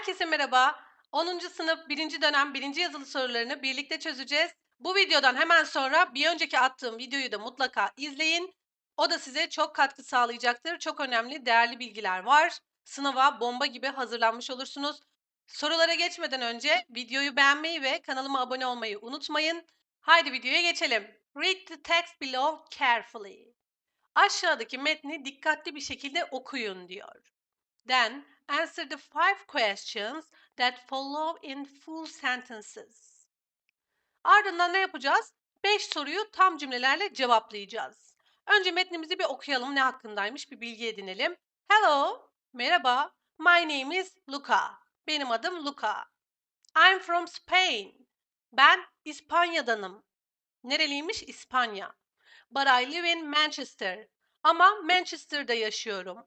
Herkese merhaba. 10. sınıf 1. dönem 1. yazılı sorularını birlikte çözeceğiz. Bu videodan hemen sonra bir önceki attığım videoyu da mutlaka izleyin. O da size çok katkı sağlayacaktır. Çok önemli, değerli bilgiler var. Sınava bomba gibi hazırlanmış olursunuz. Sorulara geçmeden önce videoyu beğenmeyi ve kanalıma abone olmayı unutmayın. Haydi videoya geçelim. Read the text below carefully. Aşağıdaki metni dikkatli bir şekilde okuyun diyor. Then answer the five questions that follow in full sentences. Ardından ne yapacağız? 5 soruyu tam cümlelerle cevaplayacağız. Önce metnimizi bir okuyalım ne hakkındaymış bir bilgi edinelim. Hello, merhaba. My name is Luca. Benim adım Luca. I'm from Spain. Ben İspanya'danım. Nereliymiş? İspanya. But I live in Manchester. Ama Manchester'da yaşıyorum.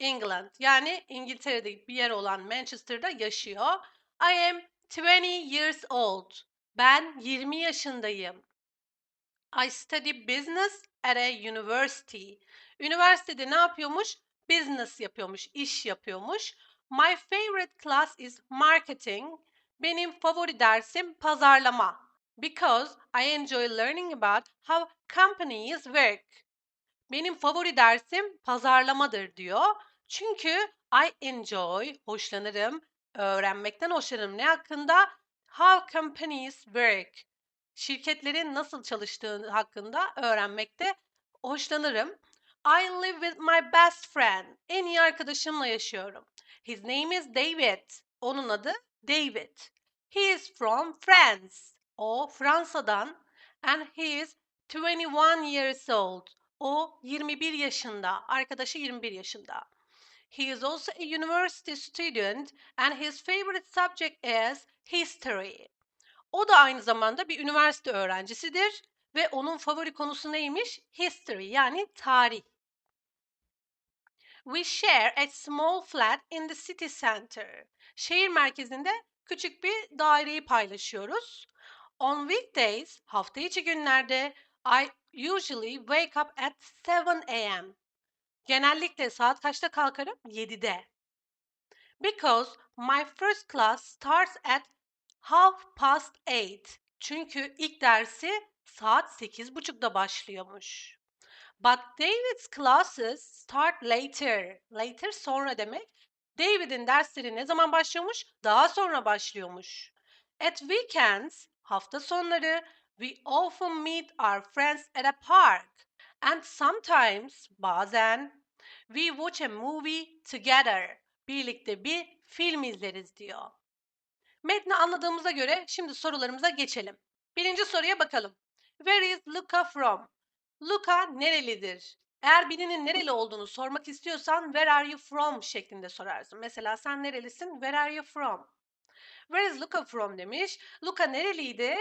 England yani İngiltere'de bir yer olan Manchester'da yaşıyor. I am 20 years old. Ben 20 yaşındayım. I study business at a university. Üniversitede ne yapıyormuş? Business yapıyormuş, iş yapıyormuş. My favorite class is marketing. Benim favori dersim pazarlama. Because I enjoy learning about how companies work. Benim favori dersim pazarlamadır diyor. Çünkü I enjoy, hoşlanırım, öğrenmekten hoşlanırım. Ne hakkında? How companies work. Şirketlerin nasıl çalıştığı hakkında öğrenmekte hoşlanırım. I live with my best friend. En iyi arkadaşımla yaşıyorum. His name is David. Onun adı David. He is from France. O Fransa'dan. And he is 21 years old. O 21 yaşında. Arkadaşı 21 yaşında. He is also a university student and his favorite subject is history. O da aynı zamanda bir üniversite öğrencisidir ve onun favori konusu neymiş? History yani tarih. We share a small flat in the city center. Şehir merkezinde küçük bir daireyi paylaşıyoruz. On weekdays, hafta içi günlerde I usually wake up at 7 a.m. Genellikle saat kaçta kalkarım? 7'de. Because my first class starts at half past eight. Çünkü ilk dersi saat 8.30'da başlıyormuş. But David's classes start later. Later sonra demek. David'in dersleri ne zaman başlıyormuş? Daha sonra başlıyormuş. At weekends, hafta sonları, we often meet our friends at a park. And sometimes, bazen, we watch a movie together. Birlikte bir film izleriz diyor. Metni anladığımıza göre şimdi sorularımıza geçelim. Birinci soruya bakalım. Where is Luca from? Luca nerelidir? Eğer birinin nereli olduğunu sormak istiyorsan where are you from şeklinde sorarsın. Mesela sen nerelisin? Where are you from? Where is Luca from demiş. Luca nereliydi?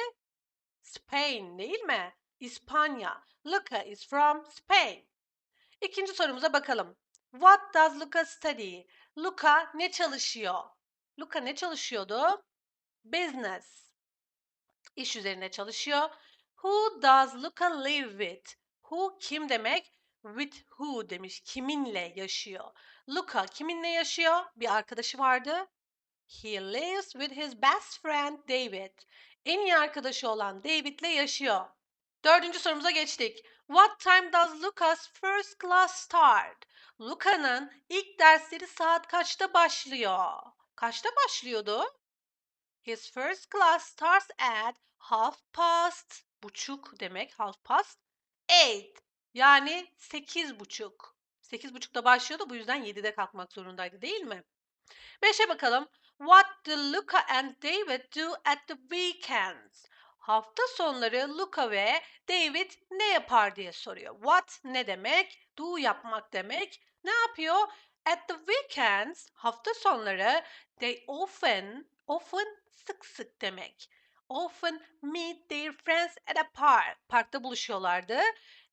Spain değil mi? İspanya. Luca is from Spain. İkinci sorumuza bakalım. What does Luca study? Luca ne çalışıyor? Luca ne çalışıyordu? Business. İş üzerine çalışıyor. Who does Luca live with? Who kim demek? With who demiş. Kiminle yaşıyor? Luca kiminle yaşıyor? Bir arkadaşı vardı. He lives with his best friend David. En iyi arkadaşı olan David'le yaşıyor. Dördüncü sorumuza geçtik. What time does Lucas first class start? Luca'nın ilk dersleri saat kaçta başlıyor? Kaçta başlıyordu? His first class starts at half past buçuk demek half past eight yani sekiz buçuk. Sekiz buçukta başlıyordu bu yüzden yedide kalkmak zorundaydı değil mi? Beşe bakalım. What do Luca and David do at the weekends? Hafta sonları Luca ve David ne yapar diye soruyor. What ne demek? Do yapmak demek. Ne yapıyor? At the weekends, hafta sonları they often, often sık sık demek. Often meet their friends at a park. Parkta buluşuyorlardı.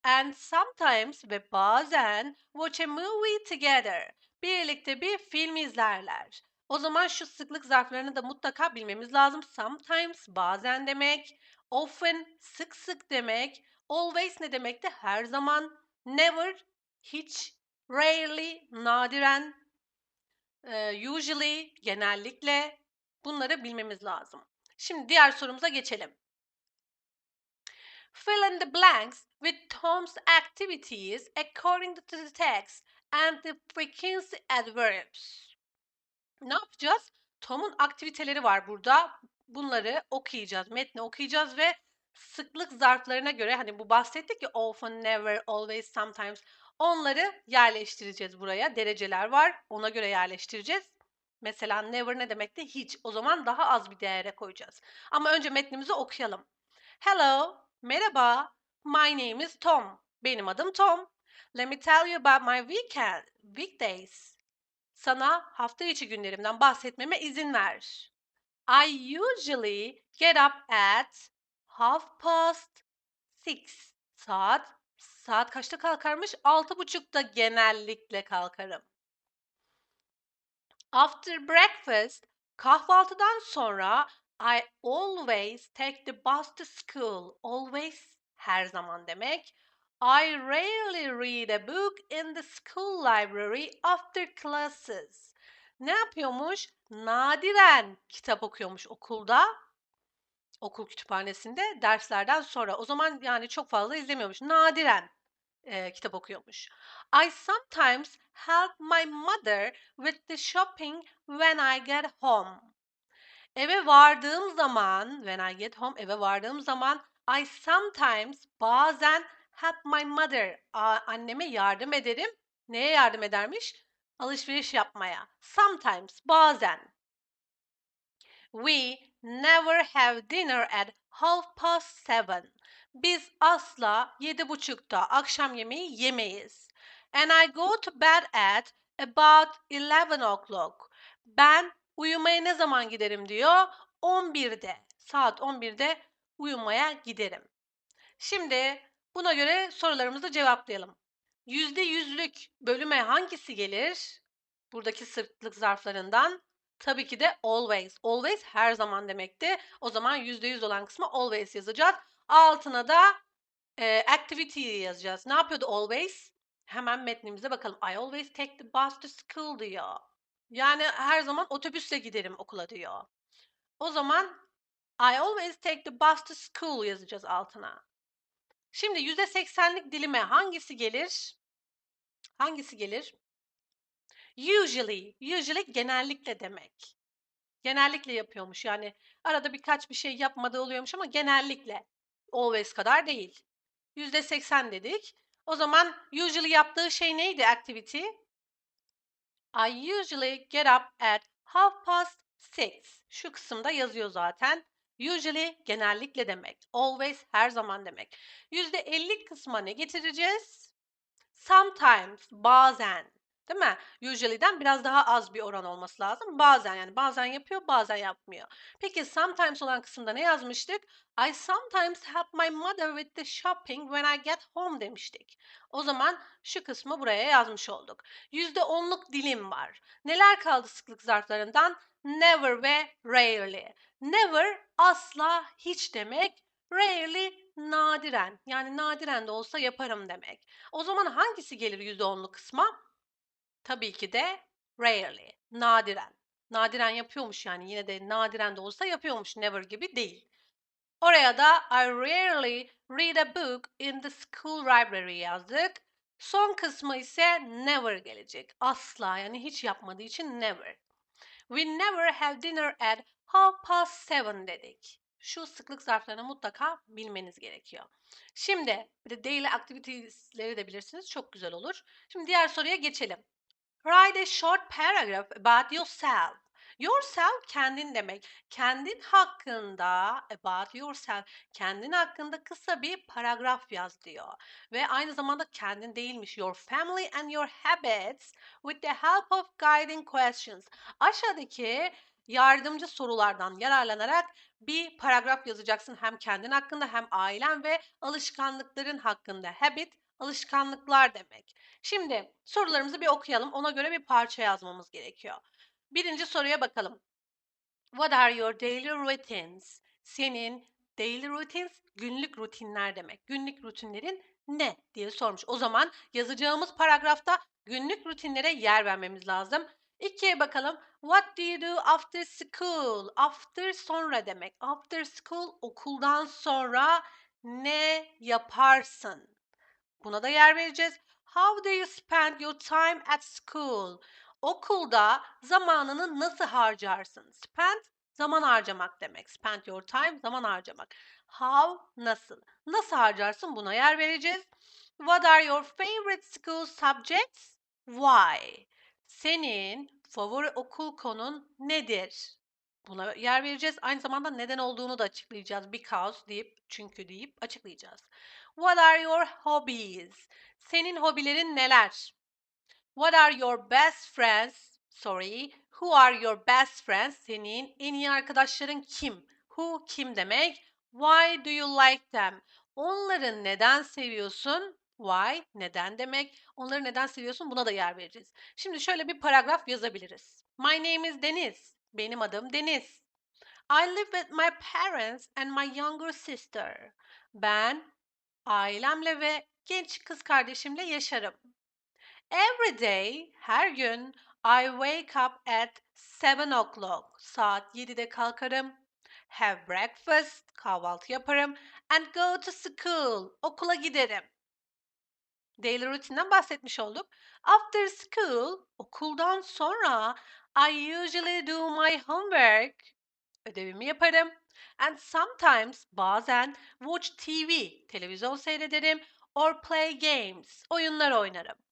And sometimes ve bazen watch a movie together. Birlikte bir film izlerler. O zaman şu sıklık zarflarını da mutlaka bilmemiz lazım. Sometimes bazen demek, often sık sık demek, always ne demekti? Her zaman, never hiç, rarely nadiren, usually, genellikle bunları bilmemiz lazım. Şimdi diğer sorumuza geçelim. Fill in the blanks with Tom's activities according to the text and the frequency adverbs. Ne yapacağız? Tom'un aktiviteleri var burada. Bunları okuyacağız, metni okuyacağız ve sıklık zarflarına göre hani bu bahsettik ya often, never, always, sometimes onları yerleştireceğiz buraya. Dereceler var. Ona göre yerleştireceğiz. Mesela never ne demekti? Hiç. O zaman daha az bir değere koyacağız. Ama önce metnimizi okuyalım. Hello, merhaba. My name is Tom. Benim adım Tom. Let me tell you about my weekend, weekdays. Sana hafta içi günlerimden bahsetmeme izin ver. I usually get up at half past six. Saat saat kaçta kalkarmış? Altı buçukta genellikle kalkarım. After breakfast, kahvaltıdan sonra I always take the bus to school. Always her zaman demek. I rarely read a book in the school library after classes. Ne yapıyormuş? Nadiren kitap okuyormuş okulda. Okul kütüphanesinde derslerden sonra. O zaman yani çok fazla izlemiyormuş. Nadiren e, kitap okuyormuş. I sometimes help my mother with the shopping when I get home. Eve vardığım zaman, when I get home, eve vardığım zaman I sometimes bazen help my mother. A- anneme yardım ederim. Neye yardım edermiş? Alışveriş yapmaya. Sometimes, bazen. We never have dinner at half past seven. Biz asla yedi buçukta akşam yemeği yemeyiz. And I go to bed at about 11 o'clock. Ben uyumaya ne zaman giderim diyor? 11'de. Saat 11'de uyumaya giderim. Şimdi buna göre sorularımızı cevaplayalım. Yüzde yüzlük bölüme hangisi gelir? Buradaki sıklık zarflarından. Tabii ki de always. Always her zaman demekti. O zaman yüzde yüz olan kısmı always yazacağız. Altına da e, activity'yi yazacağız. Ne yapıyordu always? Hemen metnimize bakalım. I always take the bus to school diyor. Yani her zaman otobüsle giderim okula diyor. O zaman I always take the bus to school yazacağız altına. Şimdi yüzde seksenlik dilime hangisi gelir? Hangisi gelir? Usually. Usually genellikle demek. Genellikle yapıyormuş. Yani arada birkaç bir şey yapmadığı oluyormuş ama genellikle. Always kadar değil. Yüzde seksen dedik. O zaman usually yaptığı şey neydi activity? I usually get up at half past six. Şu kısımda yazıyor zaten. Usually genellikle demek. Always her zaman demek. Yüzde elli kısma ne getireceğiz? Sometimes bazen. Değil mi? Usually'den biraz daha az bir oran olması lazım. Bazen yani bazen yapıyor bazen yapmıyor. Peki sometimes olan kısımda ne yazmıştık? I sometimes help my mother with the shopping when I get home demiştik. O zaman şu kısmı buraya yazmış olduk. %10'luk dilim var. Neler kaldı sıklık zarflarından? Never ve rarely. Never asla hiç demek. Rarely nadiren. Yani nadiren de olsa yaparım demek. O zaman hangisi gelir %10'luk kısma? Tabii ki de rarely. Nadiren. Nadiren yapıyormuş yani yine de nadiren de olsa yapıyormuş. Never gibi değil. Oraya da I rarely read a book in the school library yazdık. Son kısmı ise never gelecek. Asla yani hiç yapmadığı için never. We never have dinner at half past seven dedik. Şu sıklık zarflarını mutlaka bilmeniz gerekiyor. Şimdi bir de daily activities'leri de bilirsiniz. Çok güzel olur. Şimdi diğer soruya geçelim. Write a short paragraph about yourself. Yourself kendin demek. Kendin hakkında about yourself kendin hakkında kısa bir paragraf yaz diyor. Ve aynı zamanda kendin değilmiş. Your family and your habits with the help of guiding questions. Aşağıdaki yardımcı sorulardan yararlanarak bir paragraf yazacaksın hem kendin hakkında hem ailen ve alışkanlıkların hakkında. Habit alışkanlıklar demek. Şimdi sorularımızı bir okuyalım. Ona göre bir parça yazmamız gerekiyor. Birinci soruya bakalım. What are your daily routines? Senin daily routines günlük rutinler demek. Günlük rutinlerin ne diye sormuş. O zaman yazacağımız paragrafta günlük rutinlere yer vermemiz lazım. İkiye bakalım. What do you do after school? After sonra demek. After school okuldan sonra ne yaparsın? Buna da yer vereceğiz. How do you spend your time at school? Okulda zamanını nasıl harcarsın? Spend zaman harcamak demek. Spend your time zaman harcamak. How nasıl? Nasıl harcarsın? Buna yer vereceğiz. What are your favorite school subjects? Why? Senin favori okul konun nedir? Buna yer vereceğiz. Aynı zamanda neden olduğunu da açıklayacağız. Because deyip, çünkü deyip açıklayacağız. What are your hobbies? Senin hobilerin neler? What are your best friends? Sorry. Who are your best friends? Senin en iyi arkadaşların kim? Who kim demek? Why do you like them? Onları neden seviyorsun? Why neden demek? Onları neden seviyorsun? Buna da yer vereceğiz. Şimdi şöyle bir paragraf yazabiliriz. My name is Deniz. Benim adım Deniz. I live with my parents and my younger sister. Ben ailemle ve genç kız kardeşimle yaşarım. Every day, her gün I wake up at 7 o'clock. Saat 7'de kalkarım. Have breakfast, kahvaltı yaparım. And go to school, okula giderim. Daily rutinden bahsetmiş olduk. After school, okuldan sonra I usually do my homework. Ödevimi yaparım. And sometimes bazen watch TV, televizyon seyrederim or play games, oyunlar oynarım.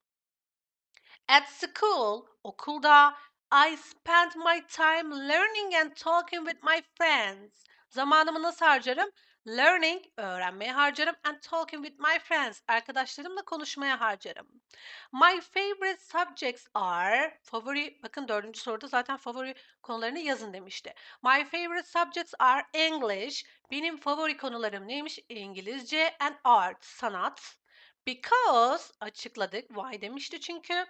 At school, okulda I spend my time learning and talking with my friends. Zamanımı nasıl harcarım? Learning, öğrenmeye harcarım and talking with my friends, arkadaşlarımla konuşmaya harcarım. My favorite subjects are, favori, bakın dördüncü soruda zaten favori konularını yazın demişti. My favorite subjects are English, benim favori konularım neymiş? İngilizce and art, sanat. Because, açıkladık, why demişti çünkü.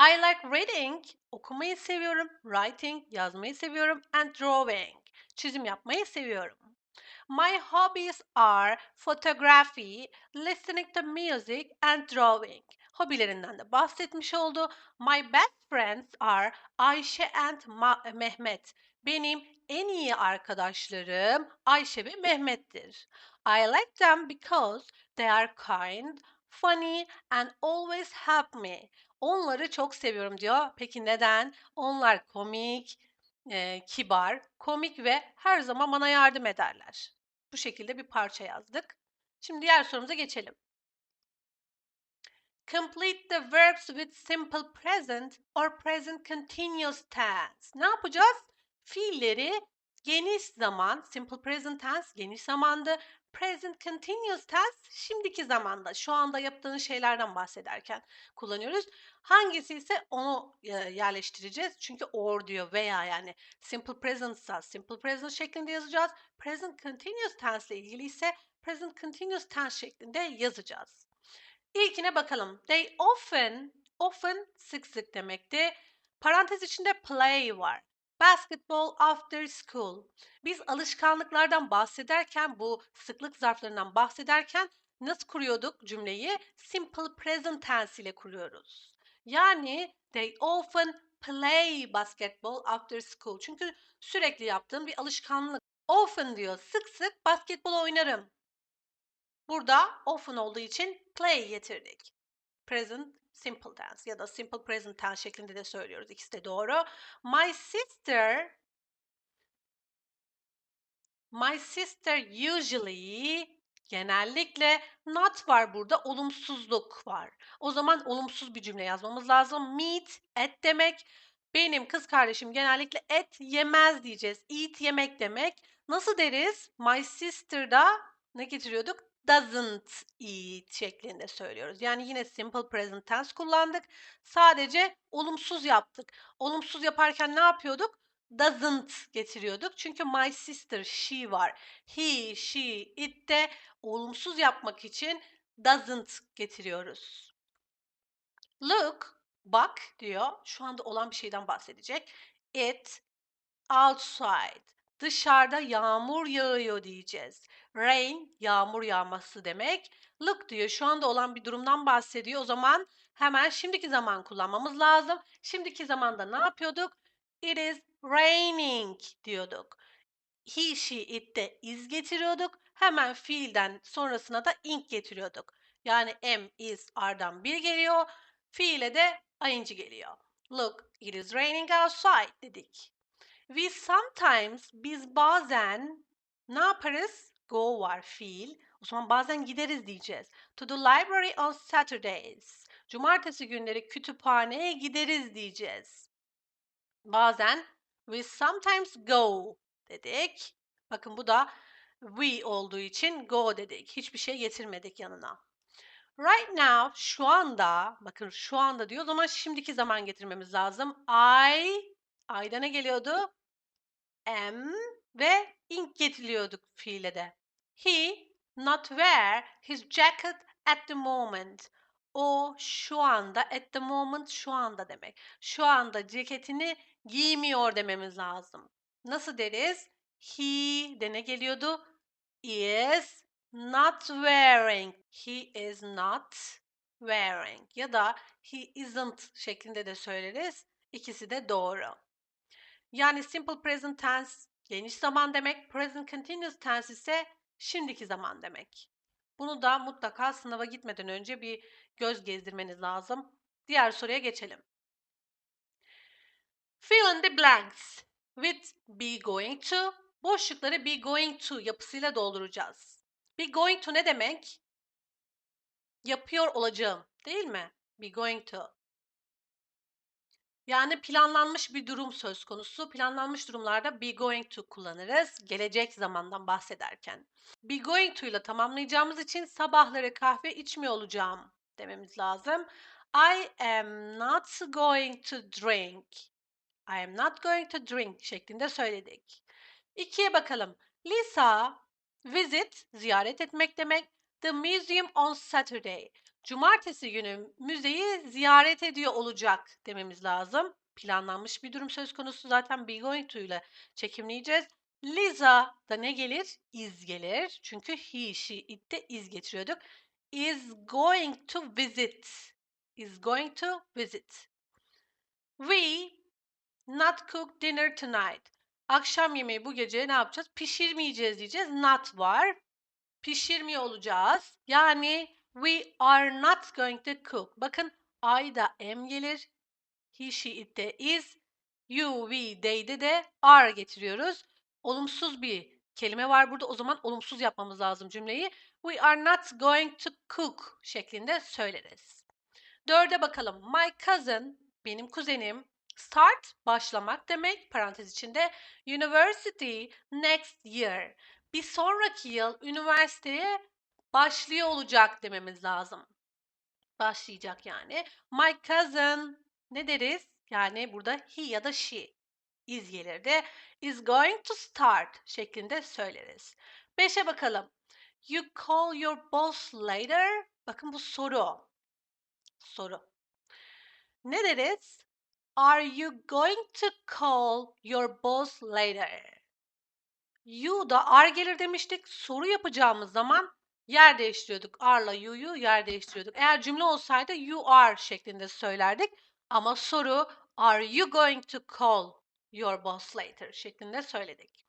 I like reading, okumayı seviyorum. Writing, yazmayı seviyorum. And drawing, çizim yapmayı seviyorum. My hobbies are photography, listening to music and drawing. Hobilerinden de bahsetmiş oldu. My best friends are Ayşe and Ma- Mehmet. Benim en iyi arkadaşlarım Ayşe ve Mehmet'tir. I like them because they are kind, funny and always help me. Onları çok seviyorum diyor. Peki neden? Onlar komik, e, kibar, komik ve her zaman bana yardım ederler. Bu şekilde bir parça yazdık. Şimdi diğer sorumuza geçelim. Complete the verbs with simple present or present continuous tense. Ne yapacağız? Fiilleri geniş zaman, simple present tense geniş zamandı. Present continuous tense şimdiki zamanda, şu anda yaptığın şeylerden bahsederken kullanıyoruz. Hangisi ise onu e, yerleştireceğiz. Çünkü or diyor veya yani simple present ise simple present şeklinde yazacağız. Present continuous tense ile ilgili ise present continuous tense şeklinde yazacağız. İlkine bakalım. They often, often sık sık demekti. Parantez içinde play var. Basketball after school. Biz alışkanlıklardan bahsederken, bu sıklık zarflarından bahsederken nasıl kuruyorduk cümleyi? Simple present tense ile kuruyoruz. Yani they often play basketball after school. Çünkü sürekli yaptığım bir alışkanlık. Often diyor sık sık basketbol oynarım. Burada often olduğu için play getirdik. Present simple tense ya da simple present tense şeklinde de söylüyoruz. İkisi de doğru. My sister My sister usually genellikle not var burada olumsuzluk var. O zaman olumsuz bir cümle yazmamız lazım. Meet et demek. Benim kız kardeşim genellikle et yemez diyeceğiz. Eat yemek demek. Nasıl deriz? My sister da ne getiriyorduk? Doesn't eat şeklinde söylüyoruz. Yani yine simple present tense kullandık. Sadece olumsuz yaptık. Olumsuz yaparken ne yapıyorduk? doesn't getiriyorduk. Çünkü my sister, she var. He, she, it de olumsuz yapmak için doesn't getiriyoruz. Look, bak diyor. Şu anda olan bir şeyden bahsedecek. It, outside. Dışarıda yağmur yağıyor diyeceğiz. Rain, yağmur yağması demek. Look diyor şu anda olan bir durumdan bahsediyor. O zaman hemen şimdiki zaman kullanmamız lazım. Şimdiki zamanda ne yapıyorduk? It is raining diyorduk. He, she, it'te is getiriyorduk. Hemen fiilden sonrasına da ing getiriyorduk. Yani am, is, are'dan bir geliyor. Fiile de ing geliyor. Look, it is raining outside dedik. We sometimes, biz bazen ne yaparız? Go var fiil. O zaman bazen gideriz diyeceğiz. To the library on Saturdays. Cumartesi günleri kütüphaneye gideriz diyeceğiz. Bazen we sometimes go dedik. Bakın bu da we olduğu için go dedik. Hiçbir şey getirmedik yanına. Right now şu anda bakın şu anda diyor o zaman şimdiki zaman getirmemiz lazım. I I'da ne geliyordu? Am ve ing getiriyorduk fiile de. He not wear his jacket at the moment. O şu anda at the moment şu anda demek. Şu anda ceketini giymiyor dememiz lazım. Nasıl deriz? He de ne geliyordu? Is not wearing. He is not wearing. Ya da he isn't şeklinde de söyleriz. İkisi de doğru. Yani simple present tense geniş zaman demek. Present continuous tense ise şimdiki zaman demek. Bunu da mutlaka sınava gitmeden önce bir göz gezdirmeniz lazım. Diğer soruya geçelim. Fill in the blanks with be going to. Boşlukları be going to yapısıyla dolduracağız. Be going to ne demek? Yapıyor olacağım, değil mi? Be going to. Yani planlanmış bir durum söz konusu. Planlanmış durumlarda be going to kullanırız. Gelecek zamandan bahsederken. Be going to ile tamamlayacağımız için sabahları kahve içmiyor olacağım dememiz lazım. I am not going to drink. I am not going to drink şeklinde söyledik. İkiye bakalım. Lisa visit ziyaret etmek demek. The museum on Saturday. Cumartesi günü müzeyi ziyaret ediyor olacak dememiz lazım. Planlanmış bir durum söz konusu zaten be going to ile çekimleyeceğiz. Lisa da ne gelir? Is gelir. Çünkü he, she, it de is getiriyorduk. Is going to visit. Is going to visit. We not cook dinner tonight. Akşam yemeği bu gece ne yapacağız? Pişirmeyeceğiz diyeceğiz. Not var. Pişirmiyor olacağız. Yani we are not going to cook. Bakın I da am gelir. He, she, it de is. You, we, they'de de are getiriyoruz. Olumsuz bir kelime var burada. O zaman olumsuz yapmamız lazım cümleyi. We are not going to cook şeklinde söyleriz. Dörde bakalım. My cousin, benim kuzenim, start başlamak demek parantez içinde university next year. Bir sonraki yıl üniversiteye başlıyor olacak dememiz lazım. Başlayacak yani. My cousin ne deriz? Yani burada he ya da she is gelirdi. Is going to start şeklinde söyleriz. Beşe bakalım. You call your boss later. Bakın bu soru. Soru. Ne deriz? Are you going to call your boss later? You da are gelir demiştik. Soru yapacağımız zaman yer değiştiriyorduk. Are'la you'yu yer değiştiriyorduk. Eğer cümle olsaydı you are şeklinde söylerdik. Ama soru are you going to call your boss later şeklinde söyledik.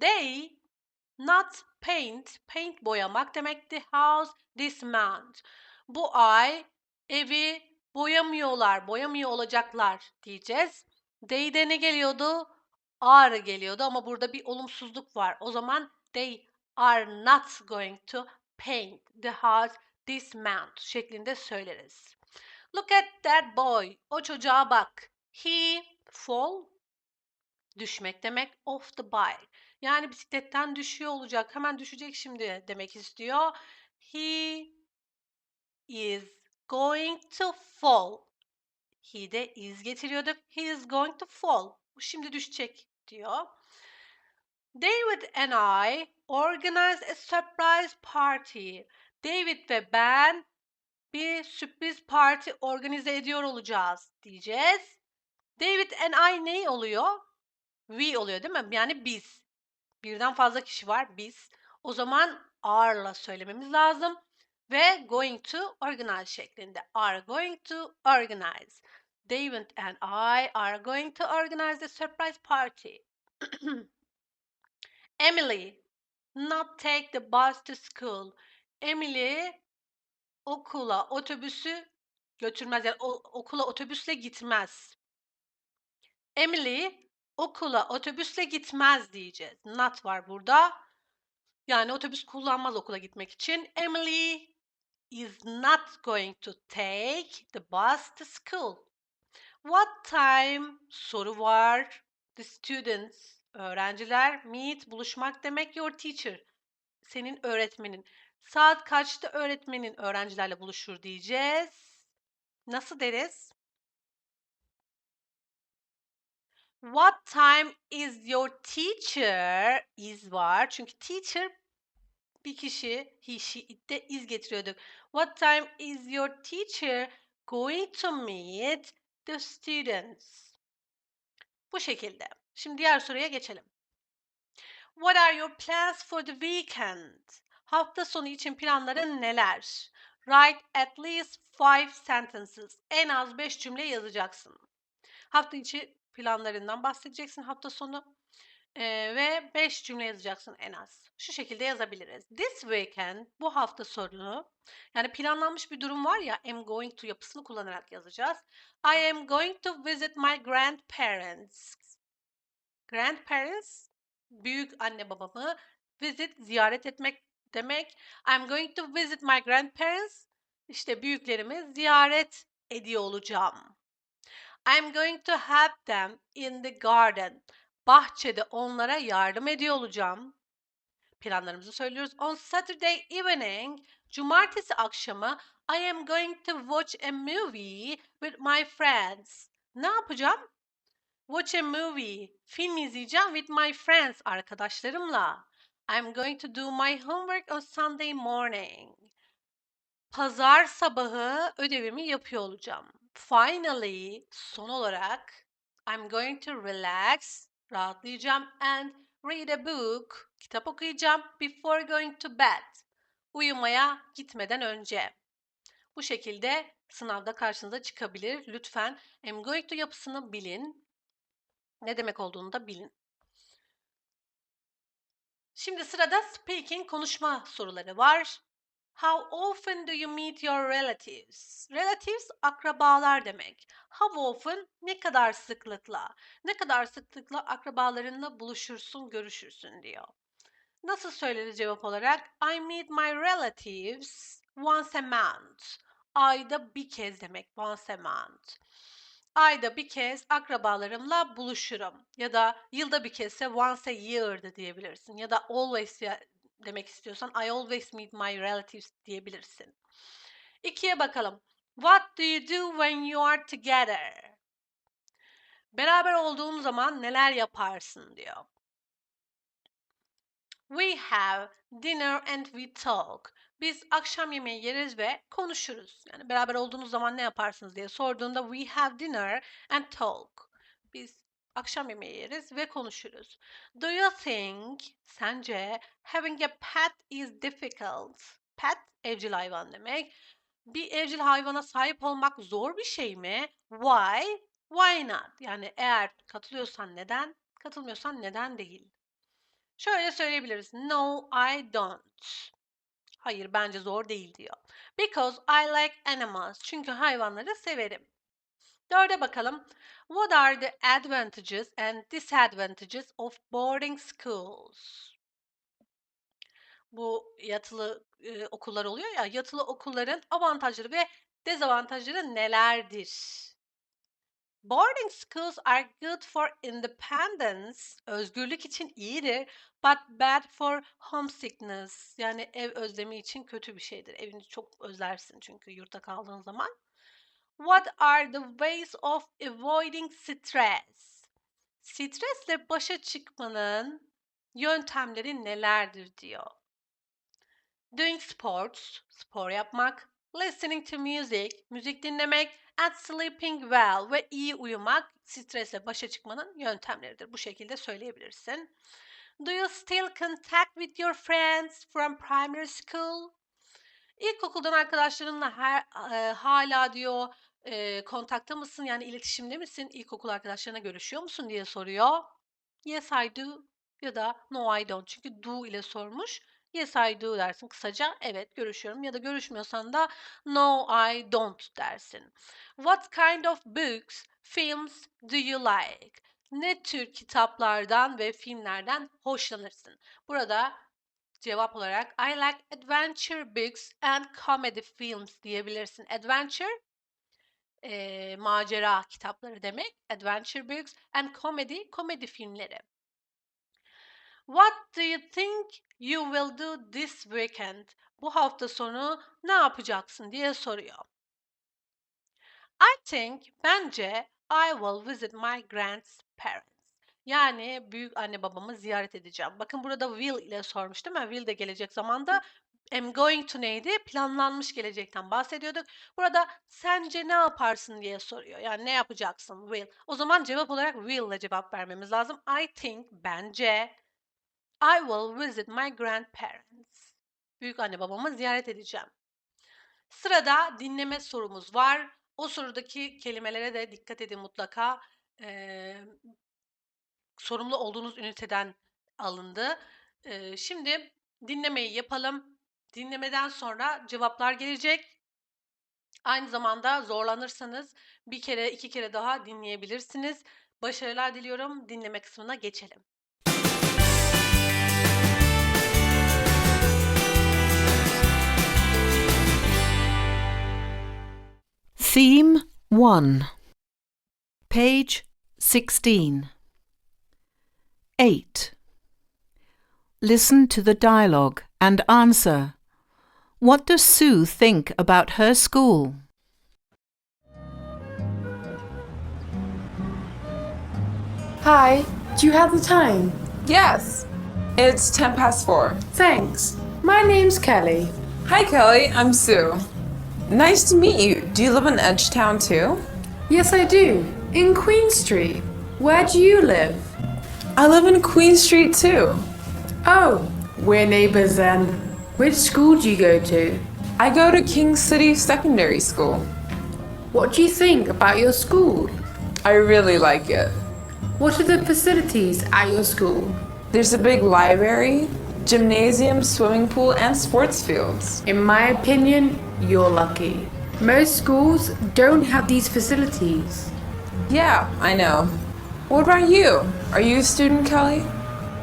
They not paint, paint boyamak demek the house this month. Bu ay evi boyamıyorlar, boyamıyor olacaklar diyeceğiz. They'de ne geliyordu? Are geliyordu ama burada bir olumsuzluk var. O zaman they are not going to paint the house this month şeklinde söyleriz. Look at that boy. O çocuğa bak. He fall düşmek demek off the bike. Yani bisikletten düşüyor olacak. Hemen düşecek şimdi demek istiyor. He is going to fall. He de is getiriyorduk. He is going to fall. Şimdi düşecek diyor. David and I organized a surprise party. David ve ben bir sürpriz parti organize ediyor olacağız diyeceğiz. David and I ne oluyor? We oluyor değil mi? Yani biz. Birden fazla kişi var biz. O zaman are'la söylememiz lazım. ve going to organize şeklinde. Are going to organize. David and I are going to organize a surprise party. Emily not take the bus to school. Emily okula otobüsü götürmez. Yani okula otobüsle gitmez. Emily okula otobüsle gitmez diyeceğiz. Not var burada. Yani otobüs kullanmaz okula gitmek için. Emily is not going to take the bus to school. What time soru var. The students öğrenciler meet buluşmak demek your teacher senin öğretmenin. Saat kaçta öğretmenin öğrencilerle buluşur diyeceğiz. Nasıl deriz? What time is your teacher? Is var. Çünkü teacher bir kişi, he, she, it'te is getiriyorduk. What time is your teacher going to meet the students? Bu şekilde. Şimdi diğer soruya geçelim. What are your plans for the weekend? Hafta sonu için planların neler? Write at least five sentences. En az beş cümle yazacaksın. Hafta içi planlarından bahsedeceksin hafta sonu. Ee, ve 5 cümle yazacaksın en az. Şu şekilde yazabiliriz. This weekend, bu hafta sonu, yani planlanmış bir durum var ya, am going to yapısını kullanarak yazacağız. I am going to visit my grandparents. Grandparents, büyük anne babamı, visit, ziyaret etmek demek. I'm going to visit my grandparents, işte büyüklerimi ziyaret ediyor olacağım. I'm going to help them in the garden. Bahçede onlara yardım ediyor olacağım. Planlarımızı söylüyoruz. On Saturday evening, cumartesi akşamı I am going to watch a movie with my friends. Ne yapacağım? Watch a movie. Film izleyeceğim with my friends, arkadaşlarımla. I'm going to do my homework on Sunday morning. Pazar sabahı ödevimi yapıyor olacağım. Finally, son olarak I'm going to relax, rahatlayacağım and read a book, kitap okuyacağım before going to bed. Uyumaya gitmeden önce. Bu şekilde sınavda karşınıza çıkabilir. Lütfen I'm going to yapısını bilin. Ne demek olduğunu da bilin. Şimdi sırada speaking konuşma soruları var. How often do you meet your relatives? Relatives akrabalar demek. How often ne kadar sıklıkla? Ne kadar sıklıkla akrabalarınla buluşursun, görüşürsün diyor. Nasıl söylenir cevap olarak? I meet my relatives once a month. Ayda bir kez demek once a month. Ayda bir kez akrabalarımla buluşurum. Ya da yılda bir kezde once a year diyebilirsin. Ya da always demek istiyorsan I always meet my relatives diyebilirsin. İkiye bakalım. What do you do when you are together? Beraber olduğun zaman neler yaparsın diyor. We have dinner and we talk. Biz akşam yemeği yeriz ve konuşuruz. Yani beraber olduğunuz zaman ne yaparsınız diye sorduğunda we have dinner and talk. Biz akşam yemeği yeriz ve konuşuruz. Do you think sence having a pet is difficult? Pet evcil hayvan demek. Bir evcil hayvana sahip olmak zor bir şey mi? Why? Why not? Yani eğer katılıyorsan neden? Katılmıyorsan neden değil? Şöyle söyleyebiliriz. No, I don't. Hayır, bence zor değil diyor. Because I like animals. Çünkü hayvanları severim. Dörde bakalım. What are the advantages and disadvantages of boarding schools? Bu yatılı e, okullar oluyor ya, yatılı okulların avantajları ve dezavantajları nelerdir? Boarding schools are good for independence, özgürlük için iyidir, but bad for homesickness. Yani ev özlemi için kötü bir şeydir. Evini çok özlersin çünkü yurtta kaldığın zaman. What are the ways of avoiding stress? Stresle başa çıkmanın yöntemleri nelerdir diyor. Doing sports, spor yapmak, listening to music, müzik dinlemek, and sleeping well ve iyi uyumak stresle başa çıkmanın yöntemleridir. Bu şekilde söyleyebilirsin. Do you still contact with your friends from primary school? İlkokuldan arkadaşlarınla her eee, hâlâ diyor, eee, kontakta mısın, yani iletişimde misin, ilkokul arkadaşlarınla görüşüyor musun diye soruyor. Yes, I do ya da no, I don't. Çünkü do ile sormuş. Yes, I do dersin kısaca. Evet, görüşüyorum ya da görüşmüyorsan da no, I don't dersin. What kind of books, films do you like? Ne tür kitaplardan ve filmlerden hoşlanırsın? Burada cevap olarak I like adventure books and comedy films diyebilirsin. Adventure eee, macera kitapları demek. Adventure books and comedy komedi filmleri. What do you think you will do this weekend? Bu hafta sonu ne yapacaksın diye soruyor. I think bence I will visit my grandparents. Yani büyük anne babamı ziyaret edeceğim. Bakın burada will ile sormuş değil mi? Will de gelecek zamanda. Am going to neydi? Planlanmış gelecekten bahsediyorduk. Burada sence ne yaparsın diye soruyor. Yani ne yapacaksın? Will. O zaman cevap olarak will ile cevap vermemiz lazım. I think bence I will visit my grandparents. Büyük anne babamı ziyaret edeceğim. Sırada dinleme sorumuz var. O sorudaki kelimelere de dikkat edin mutlaka. Eee, sorumlu olduğunuz üniteden alındı. Eee, şimdi dinlemeyi yapalım. Dinlemeden sonra cevaplar gelecek. Aynı zamanda zorlanırsanız bir kere iki kere daha dinleyebilirsiniz. Başarılar diliyorum. Dinleme kısmına geçelim. Theme 1 Page 16 8. Listen to the dialogue and answer. What does Sue think about her school? Hi, do you have the time? Yes, it's 10 past 4. Thanks. My name's Kelly. Hi, Kelly, I'm Sue. Nice to meet you. Do you live in Edgetown too? Yes, I do. In Queen Street. Where do you live? I live in Queen Street too. Oh, we're neighbors then. Which school do you go to? I go to King City Secondary School. What do you think about your school? I really like it. What are the facilities at your school? There's a big library, gymnasium, swimming pool, and sports fields. In my opinion, you're lucky. Most schools don't have these facilities. Yeah, I know. What about you? Are you a student, Kelly?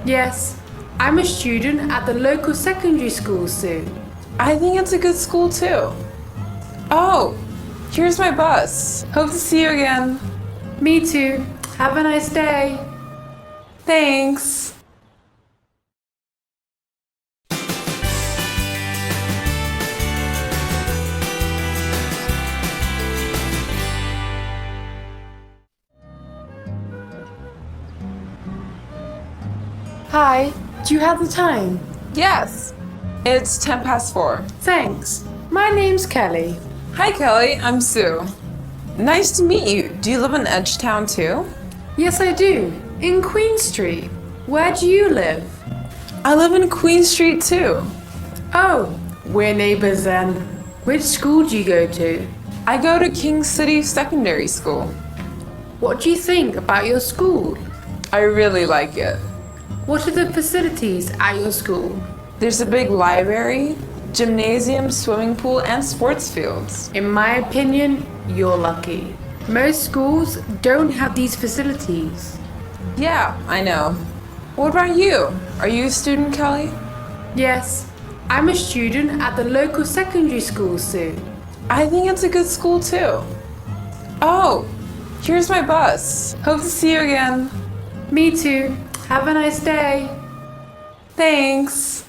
Yes, I'm a student at the local secondary school, Sue. I think it's a good school too. Oh, here's my bus. Hope to see you again. Me too. Have a nice day. Thanks. Hi, do you have the time? Yes, it's 10 past 4. Thanks. My name's Kelly. Hi, Kelly, I'm Sue. Nice to meet you. Do you live in Edgetown too? Yes, I do. In Queen Street. Where do you live? I live in Queen Street too. Oh, we're neighbors then. Which school do you go to? I go to King City Secondary School. What do you think about your school? I really like it. What are the facilities at your school? There's a big library, gymnasium, swimming pool, and sports fields. In my opinion, you're lucky. Most schools don't have these facilities. Yeah, I know. What about you? Are you a student, Kelly? Yes, I'm a student at the local secondary school, Sue. I think it's a good school too. Oh, here's my bus. Hope to see you again. Me too. Have a nice day. Thanks.